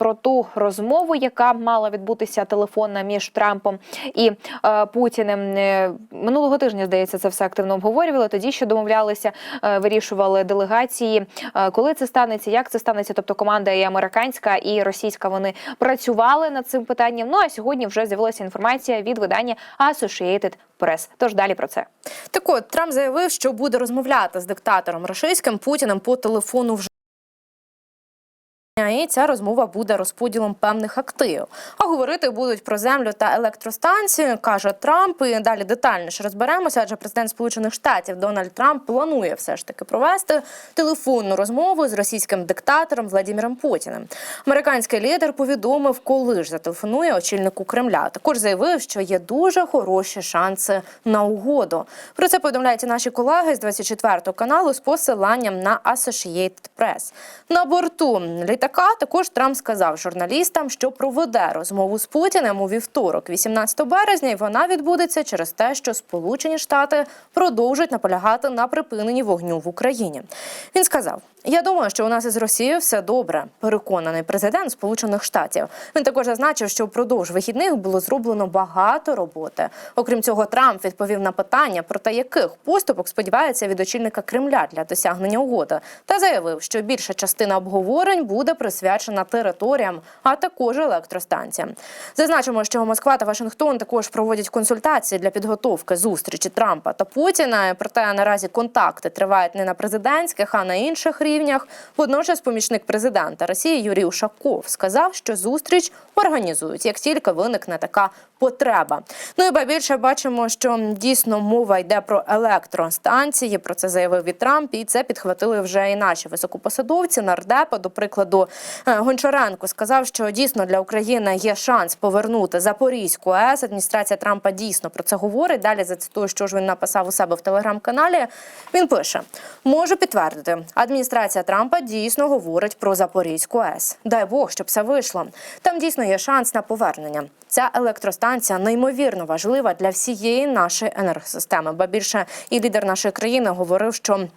про ту розмову, яка мала відбутися телефонна між Трампом і е, Путіним. Е, Минулого тижня здається, це все активно обговорювали. Тоді що домовлялися, е, вирішували делегації, е, коли це станеться, як це станеться. Тобто команда і американська, і російська вони працювали над цим питанням. Ну а сьогодні вже з'явилася інформація від видання Associated Press. Тож далі про це. Так от Трамп заявив, що буде розмовляти з диктатором російським Путіним по телефону вже. І ця розмова буде розподілом певних активів. А говорити будуть про землю та електростанцію, каже Трамп. І далі детальніше розберемося, адже президент Сполучених Штатів Дональд Трамп планує все ж таки провести телефонну розмову з російським диктатором Владимиром Путіним. Американський лідер повідомив, коли ж зателефонує очільнику Кремля. Також заявив, що є дуже хороші шанси на угоду. Про це повідомляють наші колеги з 24 каналу з посиланням на Associated Press. На борту літака також Трамп сказав журналістам, що проведе розмову з Путіним у вівторок, 18 березня, і вона відбудеться через те, що Сполучені Штати продовжують наполягати на припиненні вогню в Україні. Він сказав: Я думаю, що у нас із Росією все добре. Переконаний президент Сполучених Штатів. Він також зазначив, що впродовж вихідних було зроблено багато роботи. Окрім цього, Трамп відповів на питання про те, яких поступок сподівається від очільника Кремля для досягнення угоди, та заявив, що більша частина обговорень буде присвячена територіям, а також електростанціям. Зазначимо, що Москва та Вашингтон також проводять консультації для підготовки зустрічі Трампа та Путіна. Проте наразі контакти тривають не на президентських, а на інших рівнях. Водночас, помічник президента Росії Юрій Ушаков сказав, що зустріч організують, як тільки виникне така потреба. Ну і ба більше бачимо, що дійсно мова йде про електростанції. Про це заявив і Трамп, і це підхватили вже і наші високопосадовці. Нардепа, до прикладу, е, Гончаренко сказав, що дійсно для України є шанс повернути Запорізьку АЕС. Адміністрація Трампа дійсно про це говорить. Далі зацитую, що ж він написав у себе в телеграм-каналі. Він пише: можу підтвердити, адміністрація Трампа дійсно говорить про Запорізьку АЕС. Дай Бог, щоб все вийшло. Там дійсно є шанс на повернення. Ця електростанція неймовірно важлива для всієї нашої енергосистеми. Ба більше і лідер нашої країни говорив, що.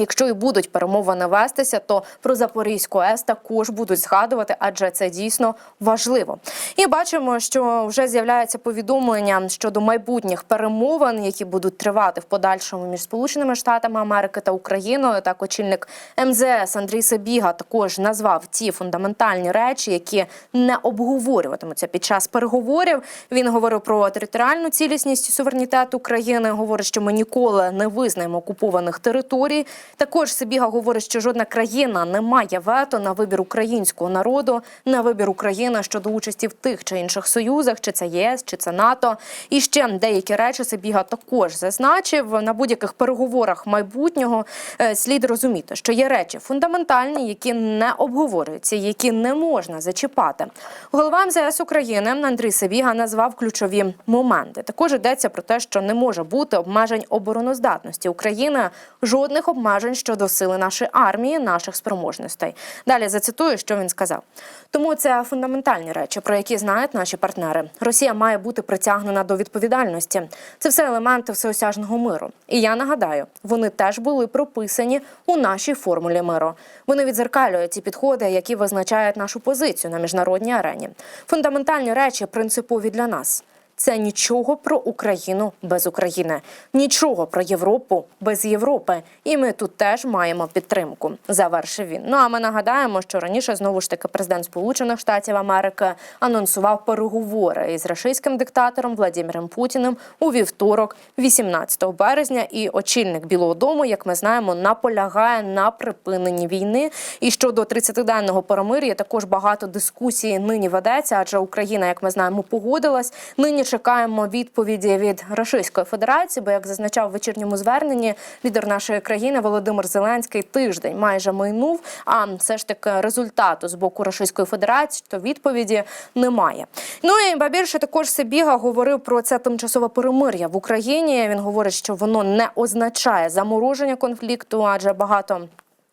Якщо і будуть перемовини вестися, то про Запорізьку АЕС також будуть згадувати, адже це дійсно важливо. І бачимо, що вже з'являється повідомлення щодо майбутніх перемовин, які будуть тривати в подальшому між Сполученими Штатами Америки та Україною. Так, очільник МЗС Андрій Сабіга також назвав ті фундаментальні речі, які не обговорюватимуться під час переговорів. Він говорив про територіальну цілісність і суверенітет України. Говорить, що ми ніколи не визнаємо окупованих територій. Також Сибіга говорить, що жодна країна не має вето на вибір українського народу, на вибір України щодо участі в тих чи інших союзах, чи це ЄС, чи це НАТО. І ще деякі речі Сибіга також зазначив на будь-яких переговорах майбутнього. е, Слід розуміти, що є речі фундаментальні, які не обговорюються, які не можна зачіпати. Голова МЗС України Андрій Сибіга назвав ключові моменти. Також йдеться про те, що не може бути обмежень обороноздатності України, жодних обмежень щодо сили нашої армії, наших спроможностей. Далі зацитую, що він сказав. Тому це фундаментальні речі, про які знають наші партнери. Росія має бути притягнена до відповідальності. Це все елементи всеосяжного миру. І я нагадаю, вони теж були прописані у нашій формулі миру. Вони відзеркалюють ті підходи, які визначають нашу позицію на міжнародній арені. Фундаментальні речі принципові для нас. Це нічого про Україну без України, нічого про Європу без Європи. І ми тут теж маємо підтримку. Завершив він. Ну а ми нагадаємо, що раніше знову ж таки президент Сполучених Штатів Америки анонсував переговори із російським диктатором Владимиром Путіним у вівторок, 18 березня. І очільник Білого Дому, як ми знаємо, наполягає на припиненні війни. І щодо 30-денного перемир'я також багато дискусій нині ведеться, адже Україна, як ми знаємо, погодилась. Нині чекаємо відповіді від Російської Федерації, бо як зазначав в вечірньому зверненні лідер нашої країни Володимир Зеленський тиждень майже минув. А все ж таки результату з боку Російської Федерації то відповіді немає. Ну і ба більше також Сибіга говорив про це тимчасове перемир'я в Україні. Він говорить, що воно не означає замороження конфлікту, адже багато.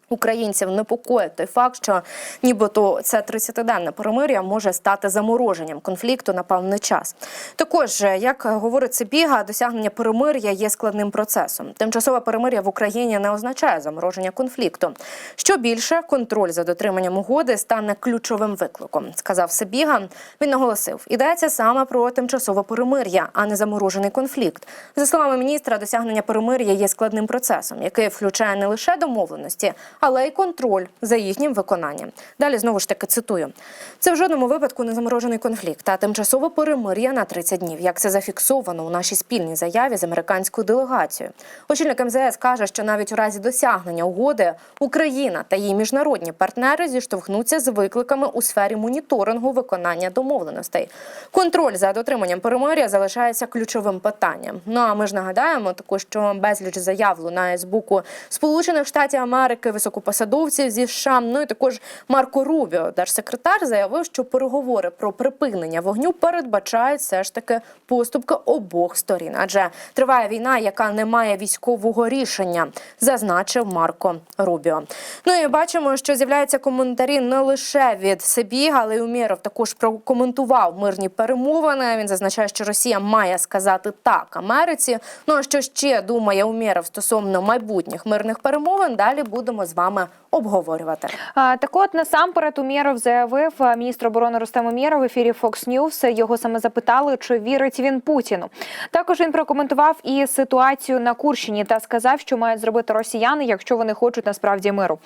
Українців непокоїть той факт, що нібито це 30-денне перемир'я може стати замороженням конфлікту на певний час. Також, е, як говорить Сибіга, досягнення перемир'я є складним процесом. Тимчасове перемир'я в Україні не означає замороження конфлікту. Що більше, контроль за дотриманням угоди стане ключовим викликом, сказав Сибіга. Він наголосив, йдеться саме про тимчасове перемир'я, а не заморожений конфлікт. За словами міністра, досягнення перемир'я є складним процесом, який включає не лише домовленості, але й контроль за їхнім виконанням. Далі знову ж таки цитую: це в жодному випадку не заморожений конфлікт, а тимчасове перемир'я на 30 днів, як це зафіксовано у нашій спільній заяві з американською делегацією. Очільник МЗС каже, що навіть у разі досягнення угоди Україна та її міжнародні партнери зіштовхнуться з викликами у сфері моніторингу виконання домовленостей. Контроль за дотриманням перемир'я залишається ключовим питанням. Ну а ми ж нагадаємо також, що безліч заяв лунає з боку Сполучених Штатів Америки, високопосадовців зі США. Ну і також Марко Рубіо, держсекретар, заявив, що переговори про припинення вогню передбачають все ж таки поступки обох сторін, адже триває війна, яка не має військового рішення, зазначив Марко Рубіо. Ну і бачимо, що з'являються коментарі не лише від Сибіга, але й Умєров також прокоментував мирні перемовини. Він зазначає, що Росія має сказати так Америці. Ну а що ще думає Умєров стосовно майбутніх мирних перемовин? Далі будемо з вами обговорювати. Так от насамперед Умєров заявив міністр оборони Рустем Умєров в ефірі Fox News. Його саме запитали, чи вірить він Путіну. Також він прокоментував і ситуацію на Курщині та сказав, що мають зробити росіяни, якщо вони хочуть насправді миру.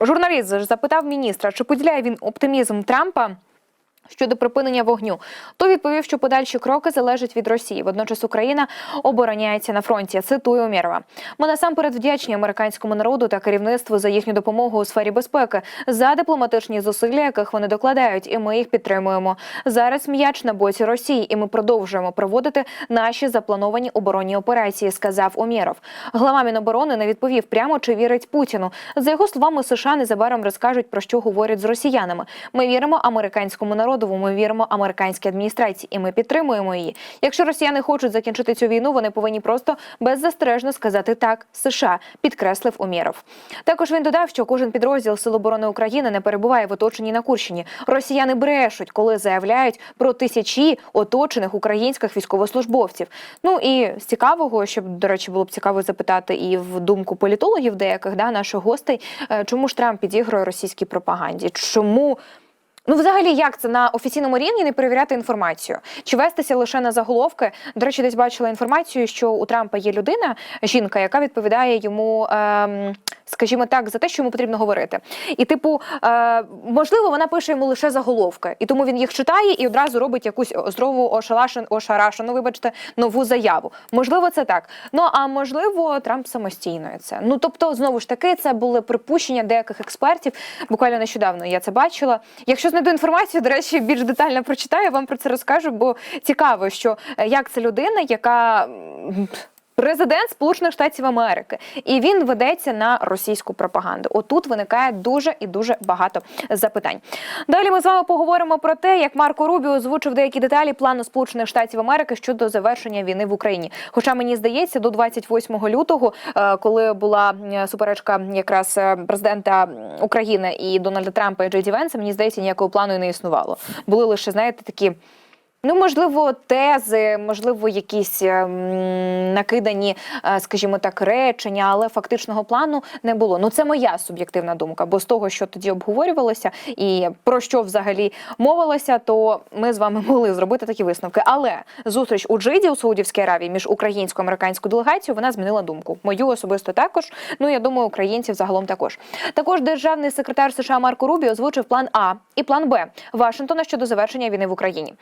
Журналіст запитав міністра, чи поділяє він оптимізм Трампа. Щодо припинення вогню, то відповів, що подальші кроки залежать від Росії. Водночас Україна обороняється на фронті. Цитую Умєрова. Ми насамперед вдячні американському народу та керівництву за їхню допомогу у сфері безпеки, за дипломатичні зусилля, яких вони докладають, і ми їх підтримуємо. Зараз м'яч на боці Росії, і ми продовжуємо проводити наші заплановані оборонні операції. Сказав Умєров. Глава Міноборони не відповів прямо, чи вірить Путіну. За його словами, США незабаром розкажуть про що говорять з росіянами. Ми віримо американському народу. Ми віримо американській адміністрації, і ми підтримуємо її. Якщо росіяни хочуть закінчити цю війну, вони повинні просто беззастережно сказати так. США підкреслив Умєров. Також він додав, що кожен підрозділ Сил оборони України не перебуває в оточенні на Курщині. Росіяни брешуть, коли заявляють про тисячі оточених українських військовослужбовців. Ну і з цікавого, щоб до речі, було б цікаво запитати і в думку політологів, деяких да наших гостей, е, чому ж Трамп підігрує російській пропаганді? Чому? Ну, взагалі, як це на офіційному рівні не перевіряти інформацію? Чи вестися лише на заголовки? До речі, десь бачила інформацію, що у Трампа є людина, жінка, яка відповідає йому, ем, скажімо так, за те, що йому потрібно говорити. І, типу, е, можливо, вона пише йому лише заголовки, і тому він їх читає і одразу робить якусь здорову ошалашен, ошарашену, вибачте, нову заяву. Можливо, це так. Ну а можливо, Трамп самостійно це. Ну тобто, знову ж таки, це були припущення деяких експертів. Буквально нещодавно я це бачила. Якщо знайду інформацію, до речі, більш детально прочитаю, вам про це розкажу, бо цікаво, що е, як це людина, яка. Президент Сполучених Штатів Америки, і він ведеться на російську пропаганду. Отут виникає дуже і дуже багато запитань. Далі ми з вами поговоримо про те, як Марко Рубіо озвучив деякі деталі плану Сполучених Штатів Америки щодо завершення війни в Україні. Хоча мені здається, до 28 лютого, е, коли була суперечка якраз е, президента України і Дональда Трампа і Джей Ді Венса, мені здається, ніякого плану і не існувало. Були лише знаєте такі. Ну, можливо, тези, можливо, якісь ем, накидані, е, скажімо так, речення, але фактичного плану не було. Ну, це моя суб'єктивна думка. Бо з того, що тоді обговорювалося, і про що взагалі мовилося, то ми з вами могли зробити такі висновки. Але зустріч у Джиді у Саудівській Аравії між українсько-американською делегацією вона змінила думку. Мою особисто також. Ну я думаю, українців загалом також. Також державний секретар США Марко Рубі озвучив план А і план Б Вашингтона щодо завершення війни в Україні.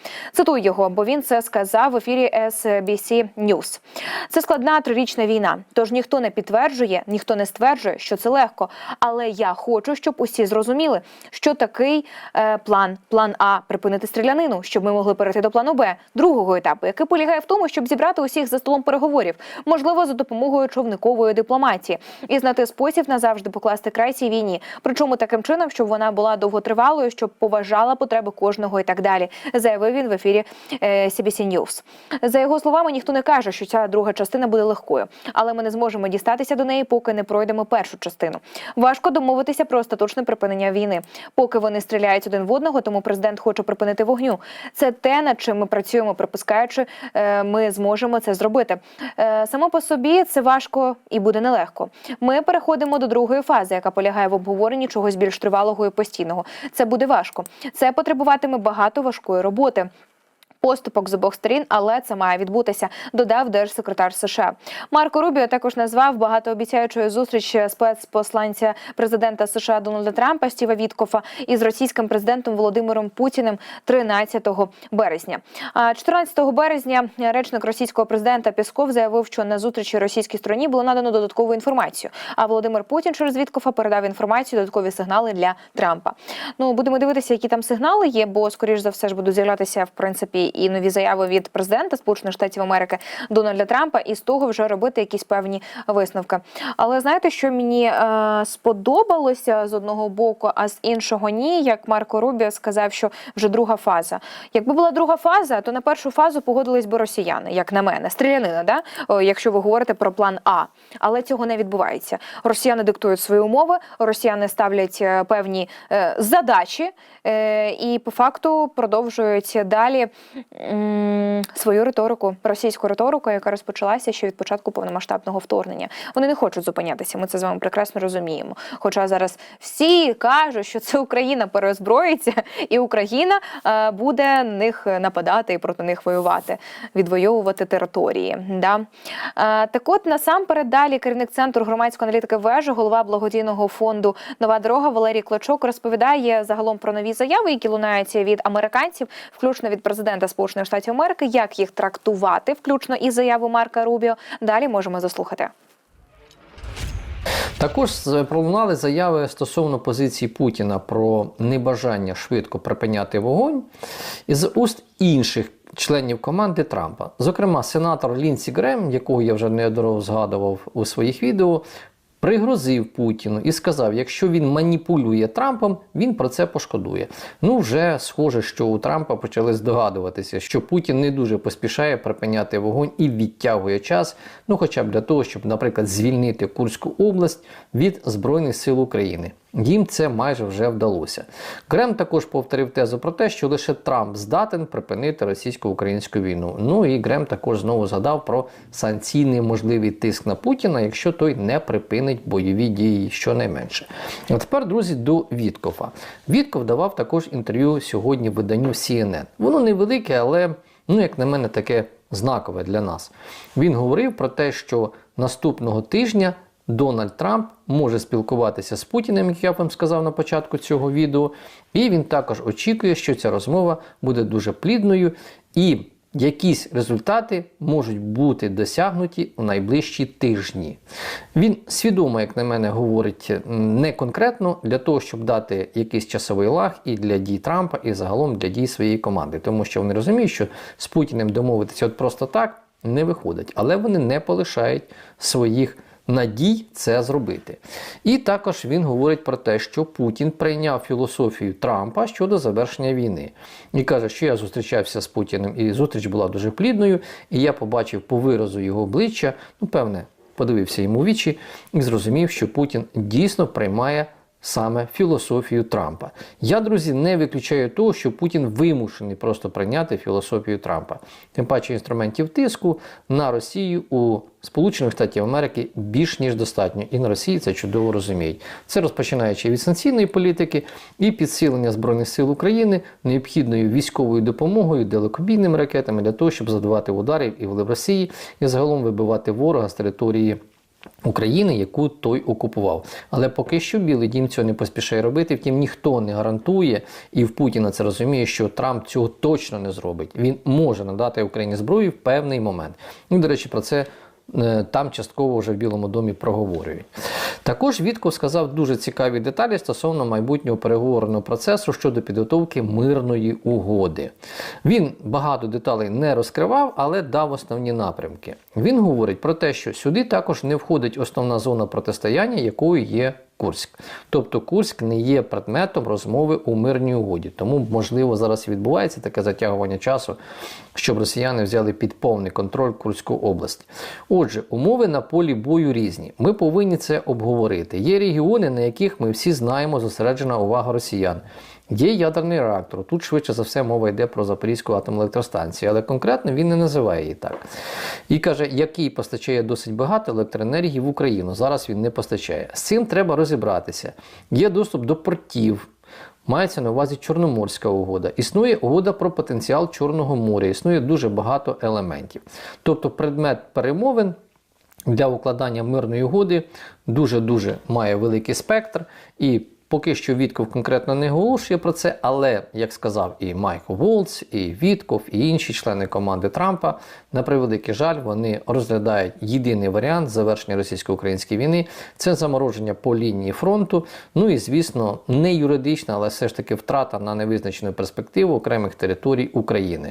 Цитую його, бо він це сказав в ефірі SBC News. Це складна трирічна війна. Тож ніхто не підтверджує, ніхто не стверджує, що це легко. Але я хочу, щоб усі зрозуміли, що такий е, план, план А припинити стрілянину, щоб ми могли перейти до плану Б, другого етапу, який полягає в тому, щоб зібрати усіх за столом переговорів, можливо, за допомогою човникової дипломатії, і знайти спосіб назавжди покласти край цій війні. Причому таким чином, щоб вона була довготривалою, щоб поважала потреби кожного і так далі, заявив він в ефірі ефірі е, CBC News. За його словами, ніхто не каже, що ця друга частина буде легкою, але ми не зможемо дістатися до неї, поки не пройдемо першу частину. Важко домовитися про остаточне припинення війни, поки вони стріляють один в одного. Тому президент хоче припинити вогню. Це те, над чим ми працюємо, припускаючи, е, ми зможемо це зробити. Е, Само по собі це важко і буде нелегко. Ми переходимо до другої фази, яка полягає в обговоренні чогось більш тривалого і постійного. Це буде важко. Це потребуватиме багато важкої роботи. Поступок з обох сторін, але це має відбутися, додав держсекретар США. Марко Рубіо також назвав багатообіцяючою зустріч спецпосланця президента США Дональда Трампа Стіва Віткофа із російським президентом Володимиром Путіним 13 березня. А 14 березня речник російського президента Пісков заявив, що на зустрічі російській стороні було надано додаткову інформацію. А Володимир Путін через Віткофа передав інформацію, додаткові сигнали для Трампа. Ну будемо дивитися, які там сигнали є, бо скоріш за все ж будуть з'являтися в принципі і нові заяви від президента Сполучених Штатів Америки Дональда Трампа, і з того вже робити якісь певні висновки. Але знаєте, що мені е, сподобалося з одного боку, а з іншого ні, як Марко Рубіо сказав, що вже друга фаза. Якби була друга фаза, то на першу фазу погодились би росіяни, як на мене, стрілянина, да? О, якщо ви говорите про план А. Але цього не відбувається. Росіяни диктують свої умови, росіяни ставлять е, певні е, задачі е, і по факту продовжують далі свою риторику, російську риторику, яка розпочалася ще від початку повномасштабного вторгнення. Вони не хочуть зупинятися. Ми це з вами прекрасно розуміємо. Хоча зараз всі кажуть, що це Україна переозброїться, і Україна е, буде них нападати і проти них воювати, відвоювати території. Да? Е, так от насамперед далі керівник центру громадської аналітики вежі, голова благодійного фонду Нова дорога Валерій Клочок розповідає загалом про нові заяви, які лунають від американців, включно від президента Сполучених Штатів Америки, як їх трактувати, включно із заяву Марка Рубіо. Далі можемо заслухати. Також пролунали заяви стосовно позиції Путіна про небажання швидко припиняти вогонь із уст інших членів команди Трампа. Зокрема, сенатор Лінсі Грем, якого я вже неодноразово згадував у своїх відео, пригрозив Путіну і сказав, якщо він маніпулює Трампом, він про це пошкодує. Ну, вже схоже, що у Трампа почали здогадуватися, що Путін не дуже поспішає припиняти вогонь і відтягує час, ну хоча б для того, щоб, наприклад, звільнити Курську область від Збройних сил України. Їм це майже вже вдалося. Грем також повторив тезу про те, що лише Трамп здатен припинити російсько-українську війну. Ну і Грем також знову згадав про санкційний можливий тиск на Путіна, якщо той не припинить бойові дії щонайменше. А тепер, друзі, до Віткофа. Вітков давав також інтерв'ю сьогодні виданню CNN. Воно невелике, але, ну, як на мене, таке знакове для нас. Він говорив про те, що наступного тижня. Дональд Трамп може спілкуватися з Путіним, як я вам сказав на початку цього відео, і він також очікує, що ця розмова буде дуже плідною і якісь результати можуть бути досягнуті у найближчі тижні. Він свідомо, як на мене, говорить не конкретно для того, щоб дати якийсь часовий лаг і для дій Трампа, і загалом для дій своєї команди, тому що вони розуміють, що з Путіним домовитися от просто так не виходить, але вони не полишають своїх надій це зробити. І також він говорить про те, що Путін прийняв філософію Трампа щодо завершення війни. І каже, що я зустрічався з Путіним, і зустріч була дуже плідною, і я побачив по виразу його обличчя, ну, певне, подивився йому вічі і зрозумів, що Путін дійсно приймає саме філософію Трампа. Я, друзі, не виключаю того, що Путін вимушений просто прийняти філософію Трампа. Тим паче інструментів тиску на Росію у Сполучених Штатів Америки більш ніж достатньо, і на Росії це чудово розуміють. Це розпочинаючи від санкційної політики і підсилення збройних сил України необхідною військовою допомогою, далекобійними ракетами для того, щоб задавати удари і в Росії, і загалом вибивати ворога з території. України, яку той окупував. Але поки що Білий Дім цього не поспішає робити. Втім, ніхто не гарантує, і в Путіна це розуміє, що Трамп цього точно не зробить. Він може надати Україні зброю в певний момент. Ну, до речі, про це там частково вже в Білому домі проговорюють. Також Вітков сказав дуже цікаві деталі стосовно майбутнього переговорного процесу щодо підготовки мирної угоди. Він багато деталей не розкривав, але дав основні напрямки. Він говорить про те, що сюди також не входить основна зона протистояння, якою є Курськ. Тобто Курськ не є предметом розмови у мирній угоді. Тому, можливо, зараз відбувається таке затягування часу, щоб росіяни взяли під повний контроль Курську область. Отже, умови на полі бою різні. Ми повинні це обговорити. Є регіони, на яких ми всі знаємо зосереджена увага росіян. Є ядерний реактор. Тут швидше за все мова йде про Запорізьку атомну електростанцію, але конкретно він не називає її так. І каже, який постачає досить багато електроенергії в Україну. Зараз він не постачає. З цим треба розібратися. Є доступ до портів. Мається на увазі Чорноморська угода. Існує угода про потенціал Чорного моря, існує дуже багато елементів. Тобто предмет перемовин для укладання мирної угоди дуже-дуже має великий спектр. І поки що Вітков конкретно не оголошує про це, але, як сказав і Майкл Волц, і Вітков, і інші члени команди Трампа, на превеликий жаль, вони розглядають єдиний варіант завершення російсько-української війни це замороження по лінії фронту. Ну і звісно, не юридична, але все ж таки втрата на невизначену перспективу окремих територій України.